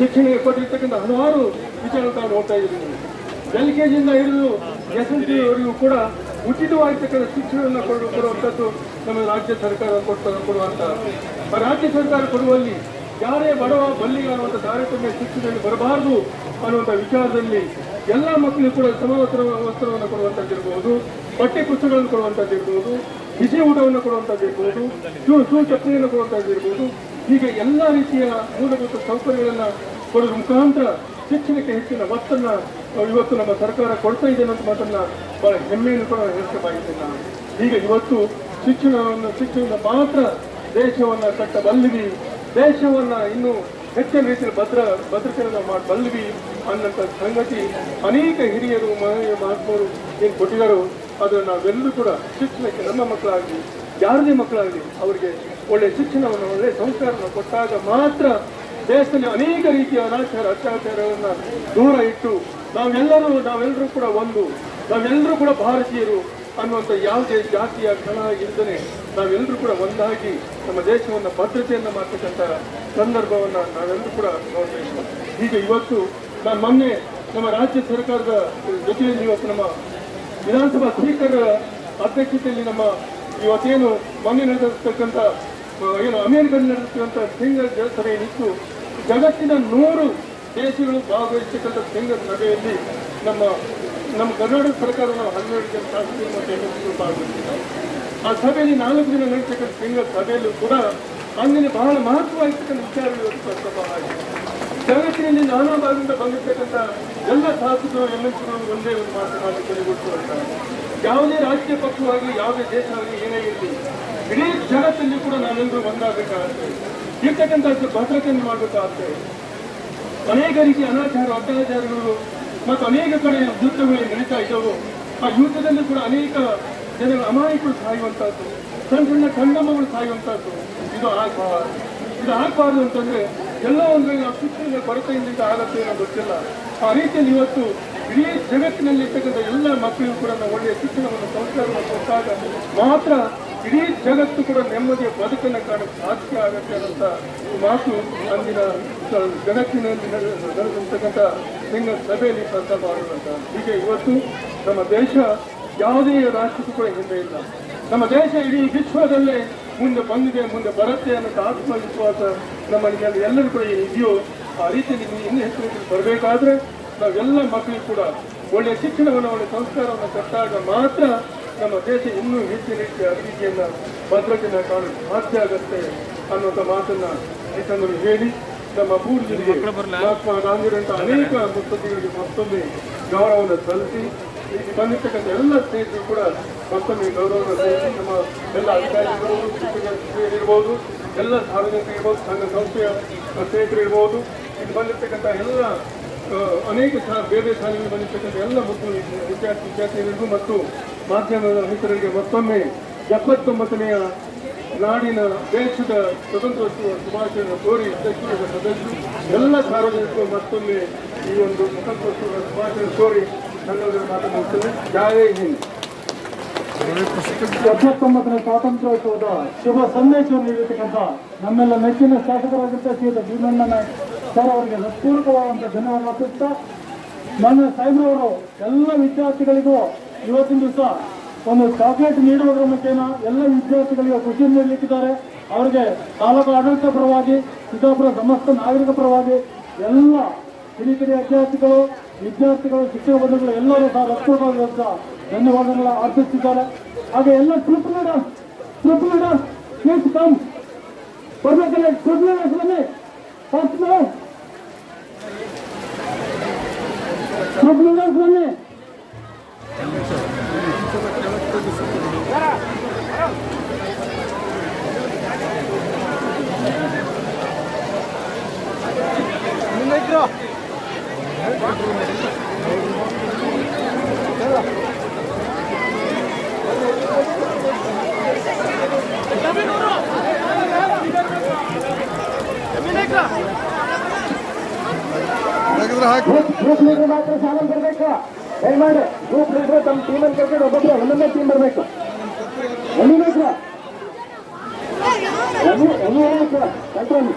ಶಿಕ್ಷಣಕ್ಕೆ ಕೊಟ್ಟಿರ್ತಕ್ಕಂಥ ಹಲವಾರು ವಿಚಾರ ತಾವು ನೋಡ್ತಾ ಇದ್ದೀವಿ. ಎಲ್ ಕೆ ಜಿಯಿಂದ ಹಿಡಿದು ಎಸ್ ಎಲ್ ಸಿವರೆಗೂ ಕೂಡ ಉಚಿತವಾಗಿರ್ತಕ್ಕಂಥ ಶಿಕ್ಷಣವನ್ನು ಕೊಡು ಕೊಡುವಂಥದ್ದು ನಮ್ಮ ರಾಜ್ಯ ಸರ್ಕಾರ ಕೊಡ್ತಾ ಕೊಡುವಂಥ ರಾಜ್ಯ ಸರ್ಕಾರ ಕೊಡುವಲ್ಲಿ ಯಾರೇ ಬಡವ ಬಲ್ಲಿಗ ಅನ್ನುವಂಥ ತಾರತಮ್ಯ ಶಿಕ್ಷಣದಲ್ಲಿ ಬರಬಾರದು ಅನ್ನುವಂಥ ವಿಚಾರದಲ್ಲಿ ಎಲ್ಲ ಮಕ್ಕಳಿಗೂ ಕೂಡ ಸಮವಸ್ತ್ರ ವಸ್ತ್ರವನ್ನು ಕೊಡುವಂಥದ್ದಿರ್ಬೋದು ಬಟ್ಟೆ ಪುಸ್ತಕಗಳನ್ನು ಕೊಡುವಂಥದ್ದಿರ್ಬೋದು ಬಿಸಿ ಊಟವನ್ನು ಕೊಡುವಂಥದ್ದಿರ್ಬೋದು ಶೂ ಶೂ ಚಪ್ಪಲಿಯನ್ನು ಕೊಡುವಂಥದ್ದಿರ್ಬೋದು ಹೀಗೆ ಎಲ್ಲ ರೀತಿಯ ಮೂಲಭೂತ ಸೌಕರ್ಯಗಳನ್ನು ಕೊಡೋದ್ರ ಮುಖಾಂತರ ಶಿಕ್ಷಣಕ್ಕೆ ಹೆಚ್ಚಿನ ಒತ್ತನ್ನ ಇವತ್ತು ನಮ್ಮ ಸರ್ಕಾರ ಕೊಡ್ತಾ ಇದೆ ಅನ್ನೋದು ಮಾತನ್ನ ಬಹಳ ಹೆಮ್ಮೆಯನ್ನು ಕೂಡ ಹೇಳ್ಬೇಕಾಗಿದೆ ನಾನು ಹೀಗೆ ಇವತ್ತು ಶಿಕ್ಷಣವನ್ನು ಶಿಕ್ಷಣದ ಮಾತ್ರ ದೇಶವನ್ನು ಕಟ್ಟಬಲ್ಲಿವಿ ದೇಶವನ್ನು ಇನ್ನೂ ಹೆಚ್ಚಿನ ರೀತಿಯಲ್ಲಿ ಭದ್ರ, ಭದ್ರತೆಯನ್ನು ಮಾಡಬಲ್ಲಿವಿ ಅನ್ನೋಂಥ ಸಂಗತಿ ಅನೇಕ ಹಿರಿಯರು ಮಹನೀಯ ಮಹಾತ್ಮರು ಏನು ಕೊಟ್ಟಿದ್ದಾರೋ ಅದನ್ನು ನಾವೆಲ್ಲರೂ ಕೂಡ ಶಿಕ್ಷಣಕ್ಕೆ ನಮ್ಮ ಮಕ್ಕಳಾಗಲಿ, ಯಾರದೇ ಮಕ್ಕಳಾಗಲಿ ಅವರಿಗೆ ಒಳ್ಳೆಯ ಶಿಕ್ಷಣವನ್ನು, ಒಳ್ಳೆ ಸಂಸ್ಕಾರವನ್ನು ಕೊಟ್ಟಾಗ ಮಾತ್ರ ದೇಶದಲ್ಲಿ ಅನೇಕ ರೀತಿಯ ಅನಾಚಾರ, ಅತ್ಯಾಚಾರವನ್ನು ದೂರ ಇಟ್ಟು ನಾವೆಲ್ಲರೂ ನಾವೆಲ್ಲರೂ ಕೂಡ ಒಂದು, ನಾವೆಲ್ಲರೂ ಕೂಡ ಭಾರತೀಯರು ಅನ್ನುವಂಥ ಯಾವುದೇ ಜಾತಿಯ ಕಣ ಇಲ್ಲದೇ ನಾವೆಲ್ಲರೂ ಕೂಡ ಒಂದಾಗಿ ನಮ್ಮ ದೇಶವನ್ನು ಭದ್ರತೆಯನ್ನು ಮಾಡ್ತಕ್ಕಂಥ ಸಂದರ್ಭವನ್ನ ನಾವೆಲ್ಲರೂ ಕೂಡ ನೋಡಬೇಕು ಹೀಗೆ ಇವತ್ತು ನಾನು ಮೊನ್ನೆ ನಮ್ಮ ರಾಜ್ಯ ಸರ್ಕಾರದ ಜೊತೆಯಲ್ಲಿ ಇವತ್ತು ನಮ್ಮ ವಿಧಾನಸಭಾ ಸ್ಪೀಕರ್ ಅಧ್ಯಕ್ಷತೆಯಲ್ಲಿ ನಮ್ಮ ಇವತ್ತೇನು ಮೊನ್ನೆ ನಡೆದಿರ್ತಕ್ಕಂಥ ಏನು ಅಮೆರಿಕದಲ್ಲಿ ಸಿಂಗಲ್ ಸಭೆ ಇತ್ತು ಜಗತ್ತಿನ ನೂರು ದೇಶಗಳು ಭಾಗವಹಿಸತಕ್ಕಂಥ ಸಿಂಗಲ್ ಸಭೆಯಲ್ಲಿ ನಮ್ಮ ನಮ್ಮ ಕರ್ನಾಟಕ ಸರ್ಕಾರ ನಾವು ಹನ್ನೆರಡು ಜನ ಶಾಸಕರು ಮತ್ತು ಎಂ ಭಾಗವಹಿಸಿದ್ದಾರೆ. ಆ ಸಭೆಯಲ್ಲಿ ನಾಲ್ಕು ದಿನ ನಡೆಸತಕ್ಕಂಥ ಸಿಂಗಲ್ ಸಭೆಯಲ್ಲೂ ಕೂಡ ಅಂದಿನ ಬಹಳ ಮಹತ್ವವಾಗಿರ್ತಕ್ಕಂಥ ವಿಚಾರಗಳು ಪ್ರಸ್ತಾಪ ಆಗಿದೆ. ಜಗತ್ತಿನಲ್ಲಿ ನಾನಾ ಭಾಗದಿಂದ ಬಂದಿರ್ತಕ್ಕಂಥ ಎಲ್ಲ ಶಾಸಕರು ಎಲ್ಲರೂ ಒಂದೇ ಒಂದು ಮಾತನಾಡಿ ಕೊನೆಗೊಳಿಸುವಂತಾರೆ ಯಾವುದೇ ರಾಜಕೀಯ ಪಕ್ಷವಾಗಿ, ಯಾವುದೇ ದೇಶ ಆಗಲಿ ಏನೇ ಇರಲಿ, ಇಡೀ ಜಗತ್ತಲ್ಲಿ ಕೂಡ ನಾವೆಲ್ಲರೂ ಒಂದಾಗಬೇಕಾಗುತ್ತೆ ಇರ್ತಕ್ಕಂಥ ಭದ್ರತೆಯನ್ನು ಮಾಡಬೇಕಾಗುತ್ತೆ ಅನೇಕ ರೀತಿಯ ಅನಾಚಾರ, ಅತ್ಯಾಚಾರಗಳು ಮತ್ತು ಅನೇಕ ಕಡೆ ಯುದ್ಧಗಳು ನಡೀತಾ ಇದ್ದವು. ಆ ಯುದ್ಧದಲ್ಲಿ ಕೂಡ ಅನೇಕ ಜನರ ಅಮಾಯಕರು ಸಾಯುವಂಥದ್ದು ಸಣ್ಣ ಸಣ್ಣ ಕಣ್ಣಮ್ಮಗಳು ಸಾಯುವಂಥದ್ದು. ಇದು ಆಗಬಾರದು. ಇದು ಆಗಬಾರ್ದು ಅಂತಂದ್ರೆ ಎಲ್ಲ ಒಂದು ಶಿಕ್ಷಣದ ಕೊರತೆಯಿಂದ ಆಗತ್ತೆ ಏನೋ ಗೊತ್ತಿಲ್ಲ. ಆ ರೀತಿಯಲ್ಲಿ ಇವತ್ತು ಇಡೀ ಜಗತ್ತಿನಲ್ಲಿ ಇರ್ತಕ್ಕಂಥ ಎಲ್ಲ ಮಕ್ಕಳಿಗೂ ಕೂಡ ನಾವು ಒಳ್ಳೆಯ ಶಿಕ್ಷಣವನ್ನು ಸಂಸ್ಕಾರವನ್ನು ಕೊಟ್ಟಾಗ ಮಾತ್ರ ಇಡೀ ಜಗತ್ತು ಕೂಡ ನೆಮ್ಮದಿಯ ಬದುಕನ್ನು ಕಾಣಕ್ಕೆ ಸಾಧ್ಯ ಆಗತ್ತೆ ಅನ್ನೋಂಥ ಮಾತು ಅಂದಿನ ಜಗತ್ತಿನಲ್ಲಿ ನಡೆದ- ನಡೆದಿರ್ತಕ್ಕಂಥ ಸಿಂಗ ಸಭೆಯಲ್ಲಿ ಪ್ರಸ್ತಾಪ ಆಗಿರುವಂತ ಹೀಗೆ ಇವತ್ತು ನಮ್ಮ ದೇಶ ಯಾವುದೇ ರಾಷ್ಟ್ರಕ್ಕೂ ಕೂಡ ಹಿಂದೆ ಇಲ್ಲ. ನಮ್ಮ ದೇಶ ಇಡೀ ವಿಶ್ವದಲ್ಲೇ ಮುಂದೆ ಬಂದಿದೆ ಮುಂದೆ ಬರುತ್ತೆ ಅನ್ನೋ ಆತ್ಮವಿಶ್ವಾಸ ನಮ್ಮಲ್ಲಿ ಎಲ್ಲರೂ ಕೂಡ ಇದೆಯೋ ಆ ರೀತಿಯಲ್ಲಿ ನೀವು ಇನ್ನೂ ಹೆಚ್ಚು ಹೆಚ್ಚು ಬರಬೇಕಾದ್ರೆ ನಾವೆಲ್ಲ ಮಕ್ಕಳಿಗೂ ಕೂಡ ಒಳ್ಳೆಯ ಶಿಕ್ಷಣವನ್ನು ಒಳ್ಳೆಯ ಸಂಸ್ಕಾರವನ್ನು ಕೊಟ್ಟಾಗ ಮಾತ್ರ ನಮ್ಮ ದೇಶ ಇನ್ನೂ ಹೆಚ್ಚಿನ ರೀತಿಯ ಅಭಿವೃದ್ಧಿಯನ್ನು ಭದ್ರತೆಯನ್ನು ಕಾಣಲು ಸಾಧ್ಯ ಆಗುತ್ತೆ ಅನ್ನುವಂಥ ಮಾತನ್ನು ಈ ಸಂದರ್ಭದಲ್ಲಿ ಹೇಳಿ ನಮ್ಮ ಪೂರ್ವಜರಿಗೆ ಮಹಾತ್ಮ ಗಾಂಧಿಯವರಂತಹ ಅನೇಕ ಮುತ್ಸದ್ದಿಗಳಿಗೆ ಮತ್ತೊಮ್ಮೆ ಗೌರವವನ್ನು ಸಲ್ಲಿಸಿ ಬಂದಿರ್ತಕ್ಕಂಥ ಎಲ್ಲ ಸ್ನೇಹಿತರು ಕೂಡ ಮತ್ತೊಮ್ಮೆ ಗೌರವ ನಮ್ಮ ಎಲ್ಲ ಅಧಿಕಾರಿಗಳು ಇರ್ಬೋದು ಎಲ್ಲ ಸಾರ್ವಜನಿಕರು ಇರ್ಬೋದು ಸಂಘ ಸಂಸ್ಥೆಯ ಸ್ನೇಹಿತರು ಇರ್ಬೋದು. ಇಲ್ಲಿ ಬಂದಿರ್ತಕ್ಕಂಥ ಎಲ್ಲ ಅನೇಕ ಸ್ಥಳ ಬೇರೆ ಶಾಲೆಗಳಿಗೆ ಬಂದಿರ್ತಕ್ಕಂಥ ಎಲ್ಲ ಮಕ್ಕಳು ವಿದ್ಯಾರ್ಥಿ ವಿದ್ಯಾರ್ಥಿಗಳಿಗೂ ಮತ್ತು ಮಾಧ್ಯಮದ ಮಿತ್ರರಿಗೆ ಮತ್ತೊಮ್ಮೆ ಎಪ್ಪತ್ತೊಂಬತ್ತನೆಯ ನಾಡಿನ ದೇಶದ ಸ್ವತಂತ್ರೋತ್ಸವ ಶುಭಾಶಯವನ್ನು ಕೋರಿ ಅಧ್ಯಕ್ಷರಾದ ಸದಸ್ಯರು ಎಲ್ಲ ಸಾರ್ವಜನಿಕರು ಮತ್ತೊಮ್ಮೆ ಈ ಒಂದು ಸ್ವತಂತ್ರೋತ್ಸವದ ಶುಭಾಶಯ ಕೋರಿ ಹಿಂದ್. ಎಪ್ಪತ್ತೊಂಬತ್ತನೇ ಸ್ವಾತಂತ್ರ್ಯೋತ್ಸವದ ಶುಭ ಸಂದೇಶವನ್ನು ನೀಡಿರ್ತಕ್ಕಂಥ ನಮ್ಮೆಲ್ಲ ನೆಚ್ಚಿನ ಶಾಸಕರಾಗಿದ್ದ ಶ್ರೀಯುತ ಭೀಮಣ್ಣ ನಾಯ್ಕ ಸರ್ ಅವರಿಗೆ ಹೃತ್ಪೂರ್ವಕವಾದಂಥ ಧನ್ಯವಾದ ಅರ್ಪಿಸ್ತಾ, ನನ್ನ ಸಾಹೇಬ್ರವರು ಎಲ್ಲ ವಿದ್ಯಾರ್ಥಿಗಳಿಗೂ ಇವತ್ತಿನ ದಿವಸ ಒಂದು ಚಾಕ್ಲೇಟ್ ನೀಡುವುದರ ಮುಖೇನ ಎಲ್ಲ ವಿದ್ಯಾರ್ಥಿಗಳಿಗೆ ಖುಷಿ ನೀಡಲಿಕ್ಕಿದ್ದಾರೆ. ಅವರಿಗೆ ತಾಲೂಕು ಆಡಳಿತ ಪರವಾಗಿ, ಸಿದ್ದಾಪುರ ಸಮಸ್ತ ನಾಗರಿಕ ಪರವಾಗಿ ಎಲ್ಲ ಕಿರಿಕಿರಿ ವಿದ್ಯಾರ್ಥಿಗಳು ವಿದ್ಯಾರ್ಥಿಗಳು, ಶಿಕ್ಷಕ ಬಂಧುಗಳು ಎಲ್ಲರೂ ಸಹ ಹೃತ್ಪೂರ್ವಕವಾದಂಥ ಧನ್ಯವಾದಗಳ ಅರ್ಪಿಸ್ತಿದ್ದಾರೆ ಹಾಗೆ ಎಲ್ಲ trip triple trip leaders please come ಬರ್ಬೇಕಲ್ಲ ಟ್ರಿಪ್ ಲೀಡರ್ಸ್ ಬನ್ನಿ ಫಸ್ಟ್ ಟ್ರಿಪ್ ಲೀಡರ್ಸ್ ಬನ್ನಿ ಗ್ರೂಪ್ ಗ್ರೂಪ್ ಲೀಡರ್ ಮಾತ್ರ ಶಾಲೆ ಬರಬೇಕು ದಯಮಾಡಿ ಗ್ರೂಪ್ ಲೀಡರ್ ತಮ್ಮ ಟೀಮಲ್ಲಿ ಕರ್ಕೊಂಡು ಒಬ್ಬೊಬ್ಬರು ಒಂದೊಂದೇ ಟೀಮ್ ಬರಬೇಕು ಎಲ್ಲಿಬೇಕು ಎಲ್ಲಿ ಎಲ್ಲಿ ಕಂಟ್ರೋಲ್